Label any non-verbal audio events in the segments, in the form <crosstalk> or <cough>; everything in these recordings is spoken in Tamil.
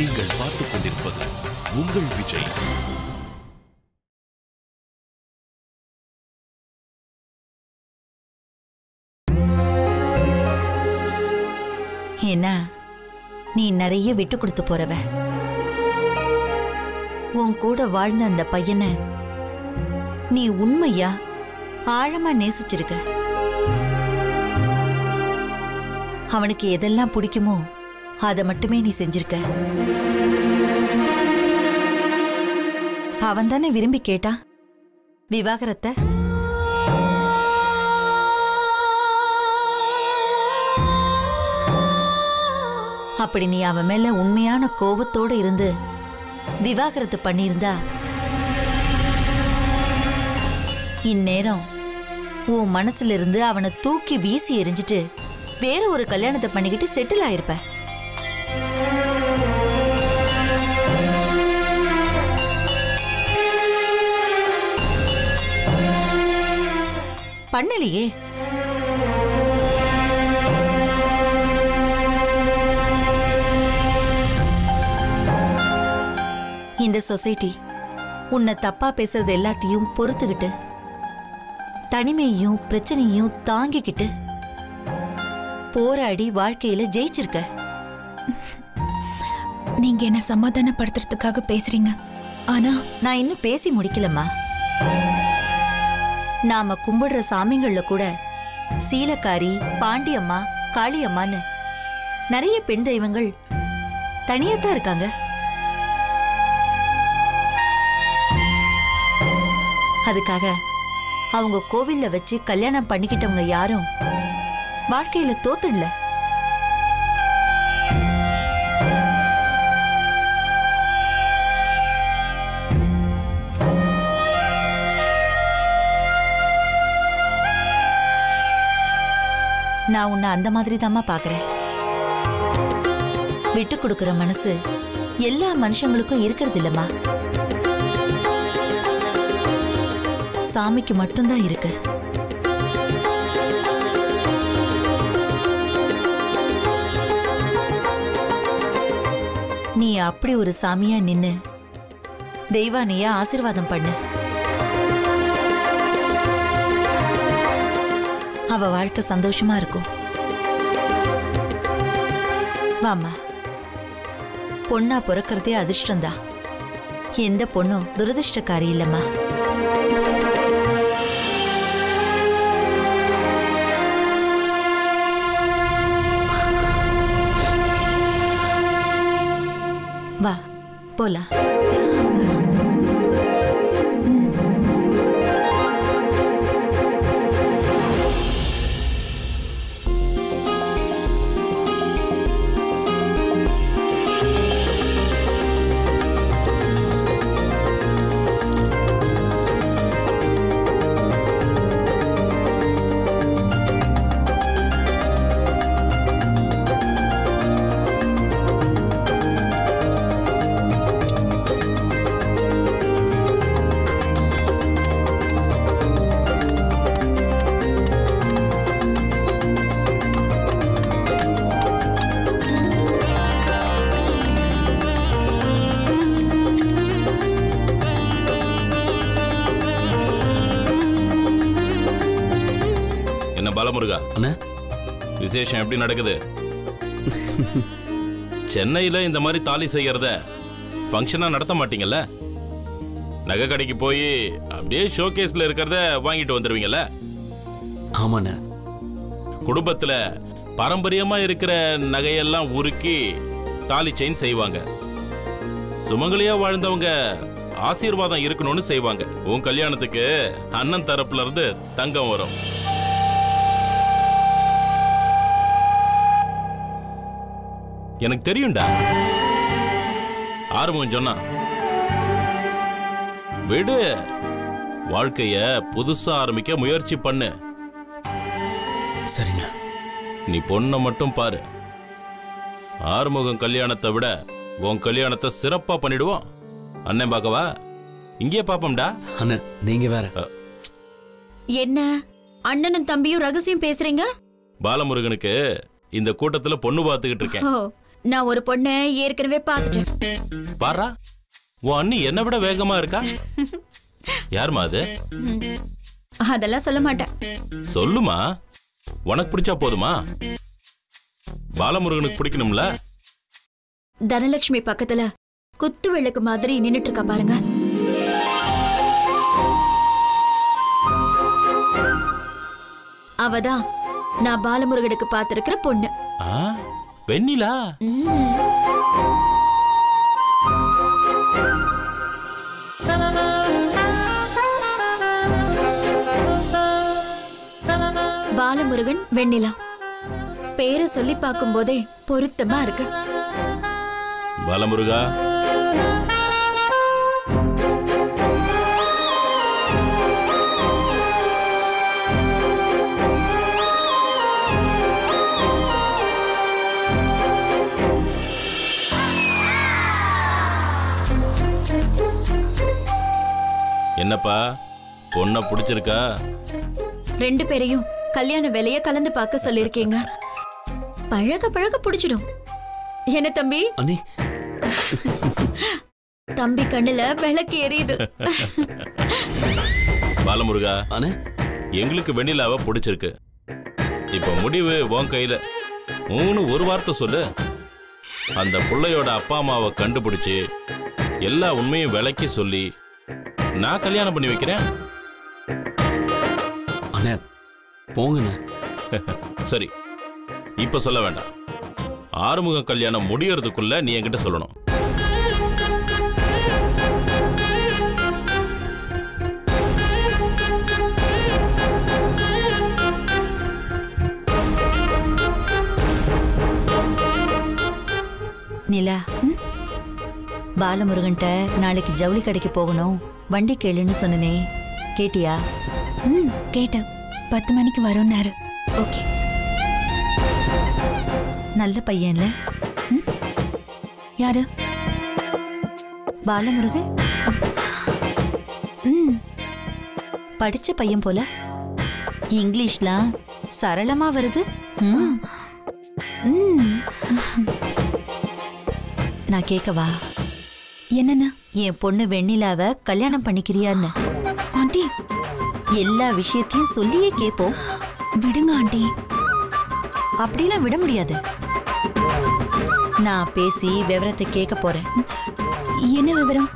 நீங்கள் பார்த்துக் கொண்டிருப்பது உங்கள் விஜய். ஏன்னா நீ நிறைய விட்டு கொடுத்து போறவ. உன் கூட வாழ்ந்த அந்த பையனை நீ உண்மையா ஆழமா நேசிச்சிருக்க? அவனுக்கு எதெல்லாம் பிடிக்குமோ அதை மட்டுமே நீ செஞ்சிருக்க. அவன் தானே விரும்பி கேட்டான் விவாகரத்தை? அப்படி நீ அவன் மேல உண்மையான கோபத்தோடு இருந்து விவாகரத்து பண்ணியிருந்தா இந்நேரம் உன் மனசுல இருந்து அவனை தூக்கி வீசி எரிஞ்சிட்டு வேற ஒரு கல்யாணத்தை பண்ணிக்கிட்டு செட்டில் ஆயிருப்ப. பண்ணலையே. இந்த சொசைட்டி உன்னை தப்பா பேசுறது எல்லாத்தையும் பொறுத்துக்கிட்டு தனிமையையும் பிரச்சனையும் தாங்கிக்கிட்டு போராடி வாழ்க்கையில ஜெயிச்சிருக்க. நீங்க என்ன சமாதானப்படுத்துறதுக்காக பேசுறீங்க? ஆனா நான் இன்னும் பேசி முடிக்கலம்மா. நாம கும்பிடுற சாமிங்கள்ல கூட சீலக்காரி பாண்டியம்மா காளியம்மான்னு நிறைய பெண் தெய்வங்கள் தனியாத்தான் இருக்காங்க. அதுக்காக அவங்க கோவில்ல வச்சு கல்யாணம் பண்ணிக்கிட்டவங்க யாரும் வாழ்க்கையில தோத்துடல நான் உன்னை அந்த மாதிரி தாம்மா பாக்குறேன் விட்டு கொடுக்குற மனசு எல்லா மனுஷங்களுக்கும் இருக்கிறது இல்லம்மா சாமிக்கு மட்டும்தான் இருக்கு. நீ அப்படி ஒரு சாமியா நின்னு தெய்வானையா ஆசீர்வாதம் பண்ணு. அவ வாழ்க்கை சந்தோஷமா இருக்கும். வாமா பொண்ணா பிறக்கிறதே அதிர்ஷ்டம்தான். எந்த பொண்ணும் துரதிர்ஷ்டக்காரி இல்லம்மா. வா போலாம். விசேஷம் எப்படி நடக்குது? சென்னையில இந்த மாதிரி தாலி செய்யறத ஃபங்க்ஷனா நடத்த மாட்டீங்கல்ல? நகை கடைக்கு போய் அப்படியே ஷோகேஸ்ல இருக்கிறத வாங்கிட்டு வந்துருவீங்கல்ல? ஆமாண்ணே. குடும்பத்துல பாரம்பரியமா இருக்கிற நகையெல்லாம் உருக்கி தாலி செயின் செய்வாங்க. சுமங்கலியா வாழ்ந்தவங்க ஆசீர்வாதம் இருக்கணும்னு செய்வாங்க. உன் கல்யாணத்துக்கு அண்ணன் தரப்புல இருந்து தங்கம் வரும். எனக்கு தெரியும்டா. ஆறுமுகம் சொன்னா விடு. வாழ்க்கைய புதுசா ஆரம்பிக்க முயற்சி பண்ணு. சரிண்ணா. நீ பொண்ணை மட்டும் பாரு. ஆறுமுகம் கல்யாணத்தை விட உன் கல்யாணத்தை சிறப்பா பண்ணிடுவோம். அண்ணன் பார்க்கவா? இங்கேயே பாப்போம்டா அண்ணா நீங்க வேற. என்ன? அண்ணனும் தம்பியும் ரகசியம் பேசுறீங்க? பாலமுருகனுக்கு இந்த கூட்டத்துல பொண்ணு பார்த்துக்கிட்டு இருக்கேன். நான் ஒரு பொண்ணை ஏற்கனவே பார்த்துட்டேன். பாரா உன் அண்ணி என்னை விட வேகமா இருக்கா? யாரும்மா அது? அதெல்லாம் சொல்ல மாட்டேன். சொல்லுமா? உனக்கு பிடிச்சா போதுமா? பாலமுருகனுக்கு பிடிக்கணும்ல? தனலட்சுமி பக்கத்துல குத்து விளக்கு மாதிரி நின்னுட்டு இருக்கா பாருங்க. அவதான் நான் பாலமுருகனுக்கு பார்த்திருக்கிற பொண்ணு. ஆ? வெண்ணிலா? பாலமுருகன் வெண்ணிலா. பேரை சொல்லி பார்க்கும்போதே பொருத்தமா இருக்கு. பாலமுருகா? என்னப்பா? பொண்ணை பிடிச்சிருக்கா? ரெண்டு பேரையும் கல்யாண வேலைய கலந்து பார்க்க சொல்லிருக்கீங்க பழக பழக பிடிச்சிடும். என்ன தம்பி? தம்பி கண்ணுல விளக்கு எரியுது. பாலமுருகா அண்ணே. எங்களுக்கு வெண்ணிலாவை பிடிச்சிருக்கு. இப்போ முடிவு உன் கையில. மூணு ஒரு வார்த்தை சொல்லு. அந்த புள்ளையோட அப்பா அம்மாவை கண்டுபிடிச்சு எல்லா உண்மையும் விளக்கி சொல்லி நான் கல்யாணம் பண்ணி வைக்கிறேன். அண்ணே போங்கண்ணே. <laughs> சரி இப்ப சொல்ல வேண்டாம். ஆறுமுக கல்யாணம் முடியறதுக்குள்ள நீ என்கிட்ட சொல்லணும். நிலா பாலமுருகன்ட்ட நாளைக்கு ஜவுளி கடைக்கு போகணும். வண்டி கேளுன்னு சொன்னனே. கேட்டியா? ம் கேட்டேன். பத்து மணிக்கு வரும்னாரு. ஓகே. நல்ல பையன்ல. யாரு? பாலமுருகன்? ம். படிச்ச பையன் போல. இங்கிலீஷ்லாம் சரளமா வருது. ம், ம். நான் கேட்கவா என்னண்ணா என் பொண்ணு வெண்ணிலாவை கல்யாணம் பண்ணிக்கிறியான்னு. ஆண்டி. எல்லா விஷயத்தையும் சொல்லியே கேட்போம் விடுங்க ஆண்டி. அப்படிலாம் விட முடியாது. நான் பேசி விவரத்தை கேட்க போறேன். என்ன விவரம்?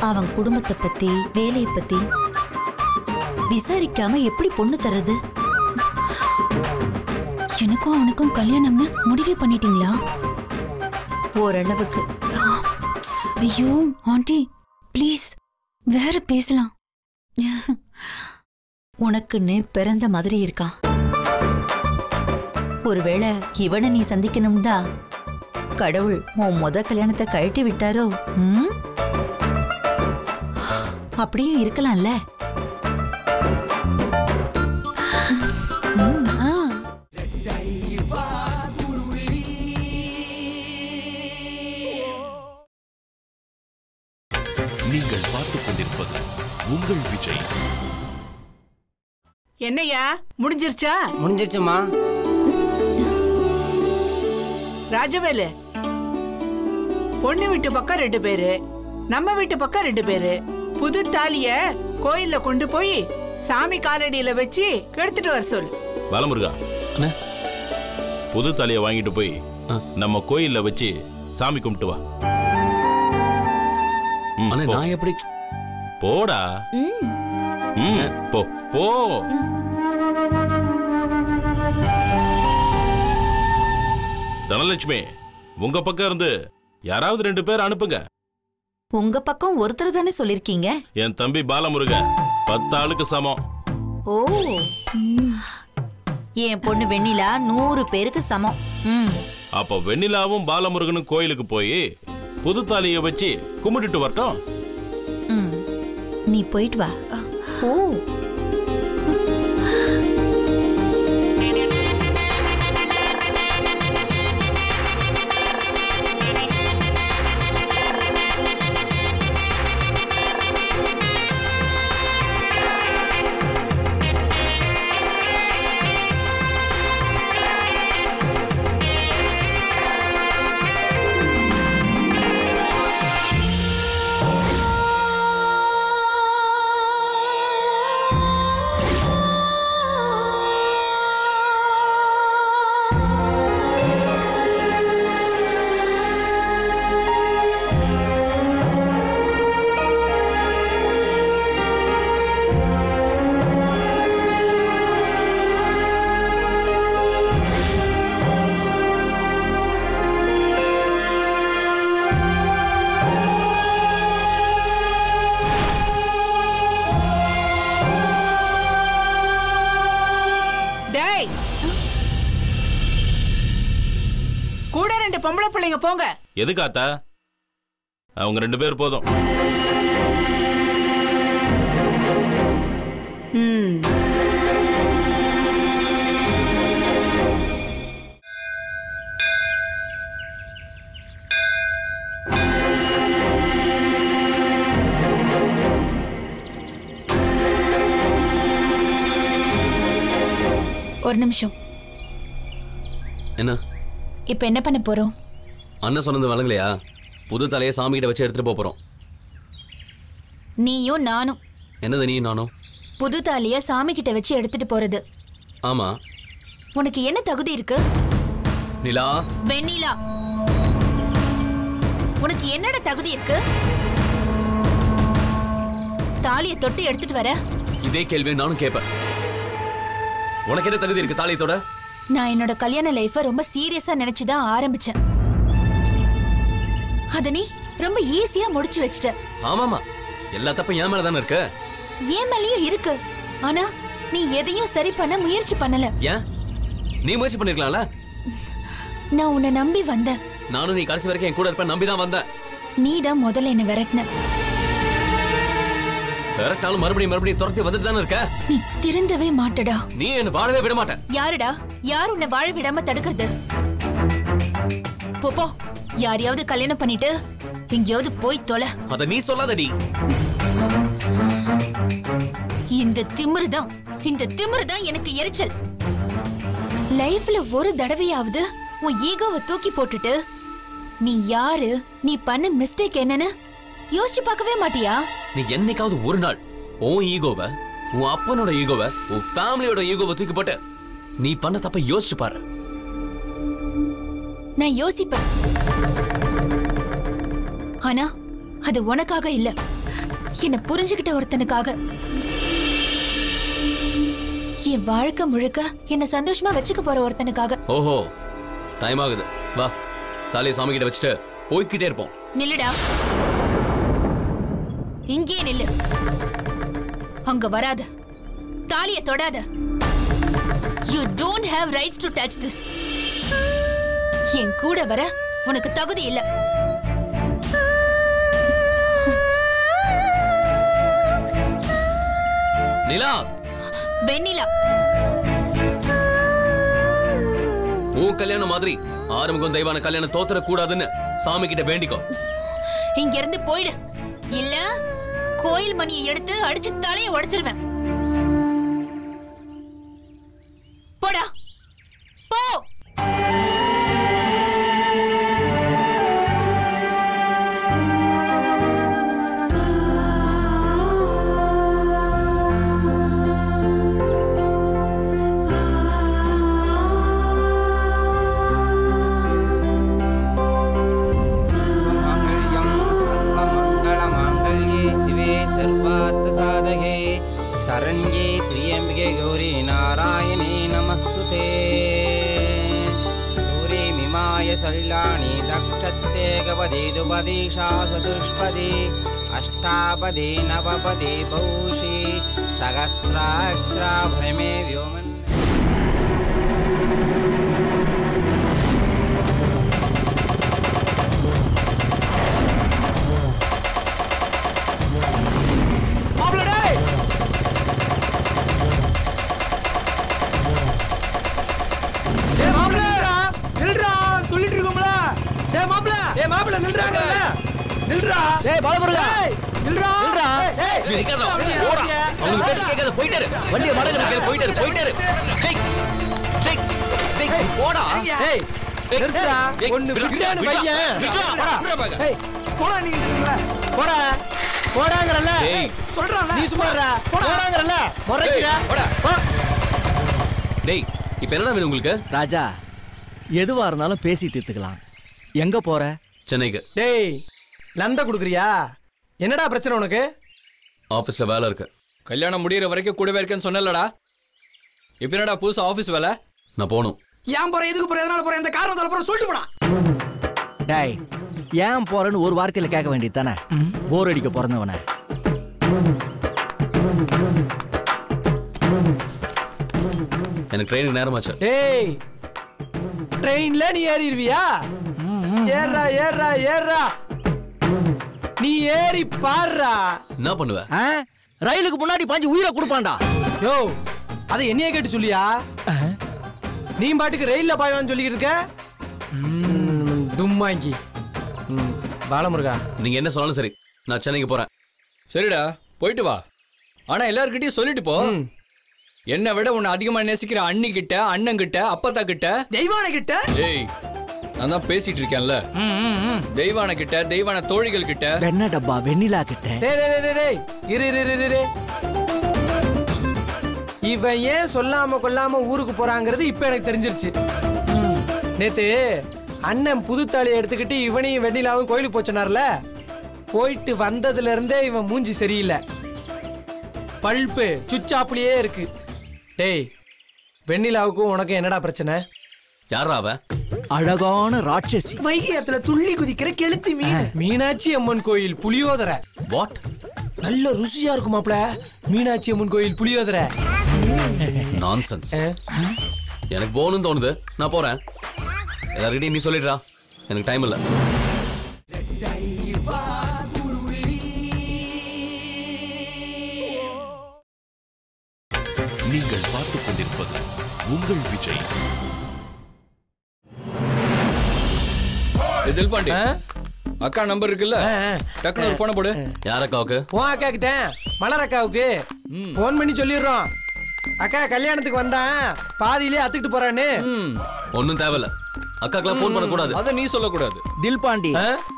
அவன் குடும்பத்தை பத்தி வேலையை பத்தி விசாரிக்காம எப்படி பொண்ணு தர்றது? எனக்கும் அவனுக்கும் கல்யாணம்னு முடிவே பண்ணிட்டீங்களா? ஓரளவுக்கு. ஐயோ ஆண்டி ப்ளீஸ் வேற பேசலாம். உனக்குன்னு பிறந்த மாதிரி இருக்கான் ஒருவேளை இவனை நீ சந்திக்கணும்னா கடவுள் உன் முத கல்யாணத்தை கழட்டி விட்டாரோ? அப்படியும் இருக்கலாம்ல. என்னய்யா முடிஞ்சிருச்சா? முடிஞ்சிருச்சுமா ராஜவேலு பொண்ணு வீட்டு பக்கம் ரெண்டு பேரு நம்ம வீட்டு பக்கம் ரெண்டு பேரு. புது தாலிய கோயில்ல கொண்டு போய் சாமி காலடியில வச்சு எடுத்துட்டு வர சொல் பாலமுருகா. அண்ணே புது தலையை வாங்கிட்டு போய். நம்ம கோயில்ல வச்சு சாமி கும்பிட்டு வா. நான் எப்படி போடா. ம் போ போ. தனலட்சுமி உங்க பக்கம் இருந்து யாராவது ரெண்டு பேர் அனுப்புங்க. உங்க பக்கம் ஒருத்தர் தானே சொல்லிருக்கீங்க? என் தம்பி பாலமுருகன் பத்து ஆளுக்கு சமம். ஓ. என் பொண்ணு வெண்ணிலா நூறு பேருக்கு சமம். ம். அப்போ வெண்ணிலாவும் பாலமுருகனும் கோயிலுக்கு போய் புது தாலியை வச்சு கும்பிட்டுட்டு வரட்டும். ம். நீ போயிட்டு வா. ஓ ரெண்டு போங்க. எதுக்காத்தா அவங்க ரெண்டு பேர் போதும். ம். ஒரு நிமிஷம். என்ன? இப்ப என்ன பண்ண போறோம்? அண்ணன் சொன்னது வழங்கலையா? புது தலையை சாமி கிட்ட வச்சு எடுத்துட்டு போப் போறோம். நீயும் நானும். என்னது நீ நானும்? புது தாலிய சாமி கிட்ட வச்சு எடுத்துட்டு போறது. ஆமா. உனக்கு என்ன தகுதி இருக்கு? நிலா? வெண்ணிலா. உனக்கு என்னடா தகுதி இருக்கு? தாலியை தொட்டு எடுத்துட்டு வர. இதே கேள்வியை நானும் கேட்பேன் உனக்கு என்ன தகுதி இருக்கு தாலியத்தோட? நான் என்னோட கல்யாண லைஃப ரொம்ப சீரியஸா நினைச்சுதான் ஆரம்பிச்சேன். அத நீ ரொம்ப ஈஸியா முடிச்சு வச்சிட்ட. ஆமாமா எல்லா தப்பும் என் மேல தானே இருக்கு? ஏன் மேலயும் இருக்கு. ஆனா நீ எதையும் சரி பண்ண முயற்சி பண்ணல. ஏன்? நீ முயற்சி பண்ணிருக்கலாம்ல? நான் உன்னை நம்பி வந்தேன். நானும் நீ கடைசி வரைக்கும் என் கூட இருப்பேன் நம்பி தான் வந்தேன். நீ தான் முதல்ல என்ன விரட்டின. விரட்டினாலும் மறுபடியும் மறுபடியும் துரத்தி வந்துட்டு தானே இருக்க? நீ திருந்தவே மாட்டடா. நீ என்ன வாழவே விட மாட்டேன் யாருடா? யார் உன்னை வாழ விடாம தடுக்கிறது? போ. யாரையாவது கல்யாணம் பண்ணிட்டு எங்கேயாவது போய் தொலை. அத நீ சொல்லாதடி. இந்த திமிரு தான் இந்த திமிரு தான் எனக்கு எரிச்சல். லைஃப்ல ஒரு தடவையாவது உன் ஈகோவை தூக்கி போட்டுட்டு நீ யாரு நீ பண்ண மிஸ்டேக் என்னன்னு யோசிச்சு பார்க்கவே மாட்டியா? நீ என்னைக்காவது ஒரு நாள் உன் ஈகோவை உன் அப்பனோட ஈகோவை உன் ஃபேமிலியோட ஈகோவை தூக்கி போட்டு நீ பண்ண தப்ப யோசிச்சு பாரு. நான் யோசிப்பேன். ஆனா அது உனக்காக இல்ல. என்ன புரிஞ்சுகிட்ட ஒருத்தனுக்காக. என் வாழ்க்கை முழுக்க என்ன சந்தோஷமா வச்சுக்க போற ஒருத்தனுக்காக. ஓஹோ டைம் ஆகுது. வா தாலியை சாமி கிட்ட வச்சுட்டு போய்க்கிட்டே இருப்போம். நில்லுடா. இங்கே நில்லு. அங்க வராத. தாலிய தொடாத. You don't have rights to touch this என் கூட வர உனக்கு தகுதி இல்ல. நிலா. வெண்ணிலா. உன் கல்யாணம் மாதிரி ஆறுமுகம் தெய்வான கல்யாணம் தோத்துற கூடாதுன்னு சாமி கிட்ட வேண்டிக்கோ. இங்க இருந்து போயிடு. இல்ல கோயில் மணியை எடுத்து அடிச்சு தலைய உடைச்சிருவேன். सहस्राक्षराभ्रमे व्योमन् நில்றா சொல்லிட்டு இருக்கோம்ல டேய் மாப்ள டேய் மாப்ள நில்றாங்கல்ல நில்றா டேய் பாலமுருகா நில்றா நில்றா டேய் நீ நிக்காத, போடா. அவனுக்கு பேச்சு கேட்காத, போயிட்டே இரு. வண்டியை மடங்கு நிக்காத, போயிட்டே இரு, போயிட்டே இரு. டேய், டேய், டேய், போடா. ஒன்னு போடா நீ போடா போடாங்கறல்ல டேய். சொல்றல நீ சும்மா இருடா போடாங்கறல்ல முறைக்கிறா போடா. போ டேய், இப்ப என்னடா வேணும் உங்களுக்கு ராஜா எதுவா இருந்தாலும் பேசி தீர்த்துக்கலாம் எங்க போற சென்னைக்கு டேய் லந்த குடுக்குறியா என்னடா பிரச்சனை உனக்கு? ஆபீஸ்ல வேலை இருக்கு. கல்யாணம் முடியிற வரைக்கும் கூடவே இருக்கேன்னு சொன்னலடா இப்போ என்னடா புதுசா ஆஃபீஸ் வேலை? நான் போகணும். ஏன் போற? எதுக்கு போற? எதனால போற? இந்த காரணத்தால போற? சொல்லிட்டு போடா. டேய் ஏன் போறேன்னு ஒரு வார்த்தையில கேட்க வேண்டியது தானே? போர் அடிக்க பிறந்தவன. எனக்கு ட்ரெயினுக்கு நேரமாச்சு. டேய் ட்ரெயின்ல நீ ஏறிடுவியா? ஏறா ஏறா ஏறா நீ ஏறி பாருடா என்ன பண்ணுவ? ஆ? ரயிலுக்கு முன்னாடி பாஞ்சு உயிரை கொடுப்பான்டா. யோ அதை என்னைய கேட்டு சொல்லியா? நீ பாட்டுக்கு ரயில்ல பாய்வான்னு சொல்லிக்கிட்டு இருக்க? ம், தும்மாங்கி. ம், பாலமுருகா. நீங்க என்ன சொன்னாலும் சரி. நான் சென்னைக்கு போறேன். சரிடா போயிட்டு வா. ஆனா எல்லார்கிட்டயும் சொல்லிட்டு போ. என்னை விட உன்னை அதிகமா நேசிக்கிற அண்ணி கிட்ட அண்ணன் கிட்ட அப்பத்தா கிட்ட தெய்வான கிட்ட ஏய் நான் தான் பேசிட்டு இருக்கேன்ல தெய்வான கிட்ட தெய்வான தோழிகள் கிட்ட வெண்ண டப்பா வெண்ணிலா கிட்ட. டேய் டேய், டேய், டேய், டேய். இரு இரு இரு. இவன் ஏன் சொல்லாம கொல்லாம ஊருக்கு போறாங்கிறது இப்ப எனக்கு தெரிஞ்சிருச்சு. நேத்து அண்ணன் புதுத்தாலியை எடுத்துக்கிட்டு இவனையும் வெண்ணிலாவும் கோயிலுக்கு போச்சனார்ல போயிட்டு வந்ததுல இருந்தே இவன் மூஞ்சி சரியில்லை. பல்பு சுச்சாப்புலயே இருக்கு. டேய் வெண்ணிலாவுக்கும் உனக்கும் என்னடா பிரச்சனை? யாரா அவ அழகான ராட்சசி. வைகையத்துல துள்ளி குதிக்கிற கெளுத்தி மீன். மீனாட்சி அம்மன் கோயில் புளியோதரை. வாட்? நல்ல ருசியா இருக்குமாப்ல மீனாட்சி அம்மன் கோயில் புளியோதரை. நான்சென்ஸ் எனக்கு போகணும்னு தோணுது. நான் போறேன். எல்லார்கிட்டயும் நீ சொல்லிடுறா. எனக்கு டைம் இல்ல. நீங்கள் பார்த்துக் கொண்டிருப்பது உங்கள் விஜய். இதில் பாண்டி அக்கா நம்பர் இருக்குல்ல? டக்குனு ஒரு போனை போடு. யார் அக்காவுக்கு உன் அக்கா கிட்ட மலர் அக்காவுக்கு போன் பண்ணி சொல்லிடுறோம். அக்கா கல்யாணத்துக்கு வந்தான். பாதியிலே அத்துக்கிட்டு போறான்னு. ஒன்னும் தேவையில்ல. அக்காக்கெல்லாம் ஃபோன் பண்ணக்கூடாது. அதை நீ சொல்லக்கூடாது. தில்பாண்டி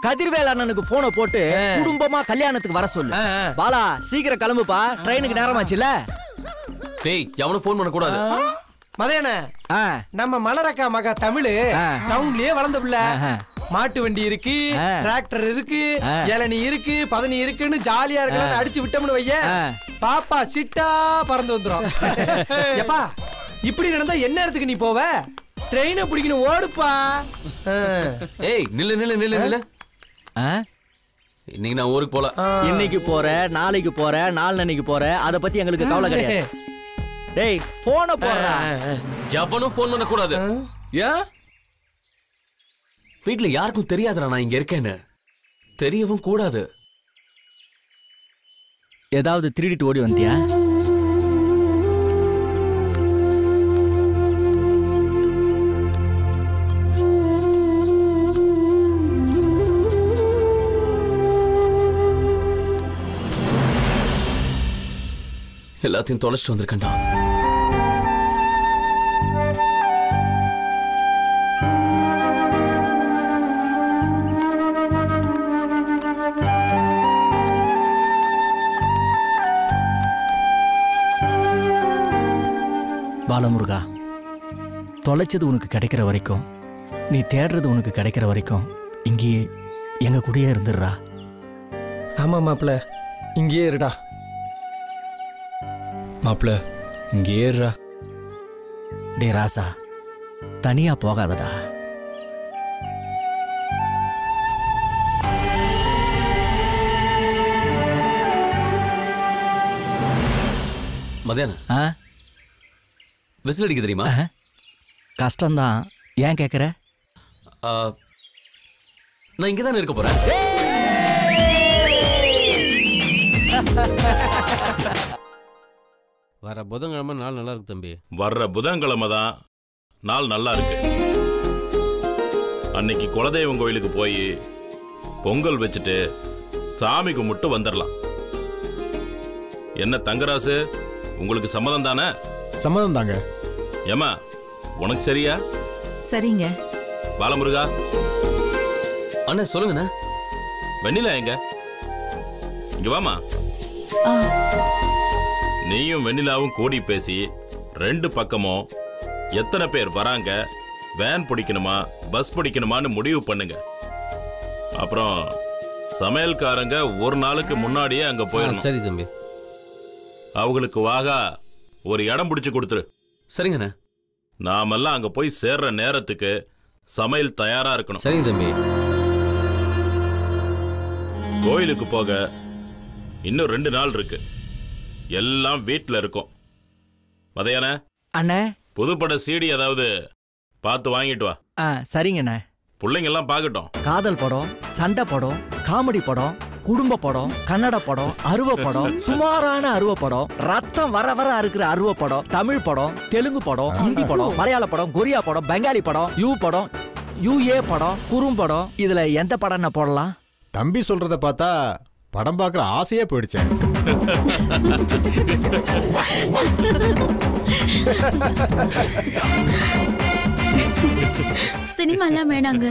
கதிர்வேல் அண்ணனுக்கு போனை போட்டு குடும்பமா கல்யாணத்துக்கு வர சொல்லு. பாலா சீக்கிரம் கிளம்புப்பா. ட்ரெயினுக்கு நேரமாச்சுல டேய் எவனும் ஃபோன் பண்ணக்கூடாது. மதையன நம்ம மலரக்கா மகா தமிழ் டவுன்லயே வளர்ந்த பிள்ளை. மாட்டு வண்டி இருக்கு டிராக்டர் இருக்கு இளநீ இருக்கு பதனி இருக்குன்னு ஜாலியா இருக்கலாம்னு அடிச்சு விட்டோம்னு வைய பாப்பா சிட்டா பறந்து வந்துரும். <laughs> எப்பா இப்படி நடந்தா என்ன இடத்துக்கு நீ போவ? ட்ரெயினை பிடிக்கணும் ஓடுப்பா. ஏய் நில்லு நில்லு நில்லு நில்லு. இன்னைக்கு நான் ஊருக்கு போல. இன்னைக்கு போற நாளைக்கு போற நாளன்னைக்கு போற அத பத்தி எங்களுக்கு கவலை கிடையாது. <laughs> டேய் போனை போடுறா. எவனும் ஃபோன் பண்ணக்கூடாது. ஏன்? வீட்ல யாருக்கும் தெரியாதுடா நான் இங்க இருக்கேன்னு. தெரியவும் கூடாது. ஏதாவது திருடிட்டு ஓடி வந்தியா? எல்லாத்தையும் தொலைச்சிட்டு வந்திருக்கேன்டா. தொலைச்சது உனக்கு கிடைக்கிற வரைக்கும் நீ தேடுறது உனக்கு கிடைக்கிற வரைக்கும் இங்கேயே எங்க கூடயே இருந்துடுறா. ஆமா மாப்பிள இங்கேயே இருடா. மாப்பிள இங்கே ஏறுறா டே ராசா தனியா போகாதடா. மதியானம் ஆ? விசில் அடிக்க தெரியுமா? கஷ்டம்தான். ஏன் கேட்குற நான் இங்க தானே இருக்க போறேன். வர புதன்கிழமை நாள் நல்லா இருக்கு தம்பி. வர்ற புதன்கிழமை தான் நாள் நல்லா இருக்கு. அன்னைக்கு குலதெய்வம் கோயிலுக்கு போய் பொங்கல் வச்சுட்டு சாமி கும்பிட்டு வந்துடலாம் என்ன தங்கராசு உங்களுக்கு சம்மதம் தானே? சம்மதம் தாங்க. ஏமா உனக்கு சரியா? சரிங்க. பாலமுருகா. அண்ணா சொல்லுங்கண்ணா. வெண்ணிலா எங்க? இங்க வாமா நீயும் வெண்ணிலாவும் கூடி பேசி ரெண்டு பக்கமும் எத்தனை பேர் வராங்க வேன் பிடிக்கணுமா பஸ் பிடிக்கணுமான்னு முடிவு பண்ணுங்க. அப்புறம் சமையல்காரங்க ஒரு நாளுக்கு முன்னாடியே அங்க போயிடணும். சரி தம்பி. அவங்களுக்கு வாகா ஒரு இடம் பிடிச்சு கொடுத்துரு. சரிங்கண்ணே. நாமெல்லாம் அங்க போய் சேர்ற நேரத்துக்கு சமையல் தயாரா இருக்கணும். சரிங்க தம்பி. கோயிலுக்கு போக இன்னும் ரெண்டு நாள் இருக்கு. எல்லாம் வீட்ல இருக்கும். மதையான? அண்ணே. புதுப்பட சீடி ஏதாவது பார்த்து வாங்கிட்டு வா. ஆ சரிங்கண்ணே பிள்ளைங்க எல்லாம் பார்க்கட்டும். காதல் படம் சண்டை படம் காமெடி படம் குடும்ப படம் கன்னட படம் அருவ படம் <laughs> சுமாரான அருவ படம் ரத்தம் வர வர இருக்கிற அருவ படம் தமிழ் படம் தெலுங்கு படம் ஹிந்தி படம் மலையாள படம் கொரியா படம் பெங்காலி படம் யூ படம் யூஏ படம் குறும்படம் இதுல எந்த படம் நான் போடலாம்? தம்பி சொல்றத பார்த்தா படம் பார்க்குற ஆசையே போயிடுச்சேன் சினிமாலாம் வேணாங்க.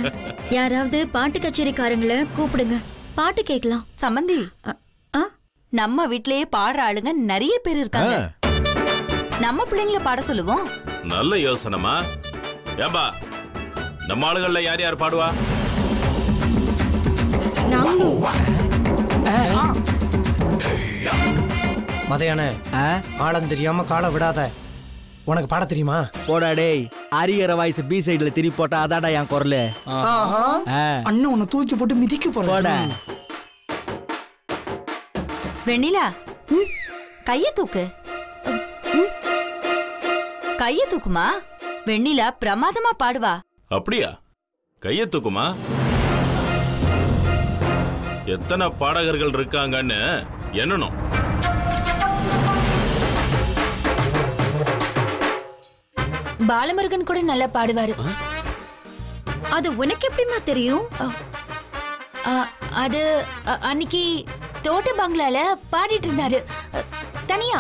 யாராவது பாட்டு கச்சேரிக்காரங்களை கூப்பிடுங்க. பாட்டு கேட்கலாம். சம்மந்தி. நம்ம வீட்லயே பாடுற ஆளுங்க நிறைய பேர் இருக்காங்க. நம்ம பிள்ளைங்கள பாட சொல்லுவோம். நல்ல யோசனைமா ஏம்பா நம்ம ஆளுகள்ல யார் யார் பாடுவா? மதையான ஆழம் தெரியாம காலை விடாத. உனக்கு பாட தெரியுமா? போடா டேய். அரியற வாய்ஸ் பி சைடுல திருப்பி போட்டா அதாடா என் குரல். அண்ணன் உன்னை தூக்கி போட்டு மிதிக்க போற வெண்ணிலா கைய தூக்கு. கைய தூக்குமா? வெண்ணிலா பிரமாதமா பாடுவா. அப்படியா? கைய தூக்குமா? எத்தனை பாடகர்கள் இருக்காங்கன்னு எண்ணணும். பாலமுருகன் கூட நல்லா பாடுவாரு. அது உனக்கு எப்படிமா தெரியும்? அ, அது அன்னைக்கு தோட்ட பங்களால பாடிட்டு இருந்தாரு. தனியா.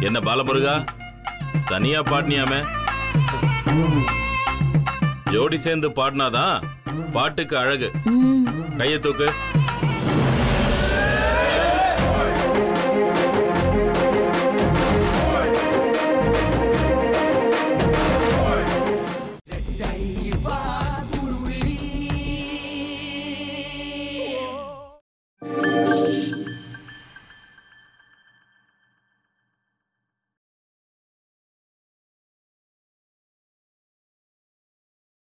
என்ன பாலமுருகா? தனியா பாடினியாமே? ஜோடி சேர்ந்து பாடினாதான் பாட்டுக்கு அழகு. கைய தூக்கு.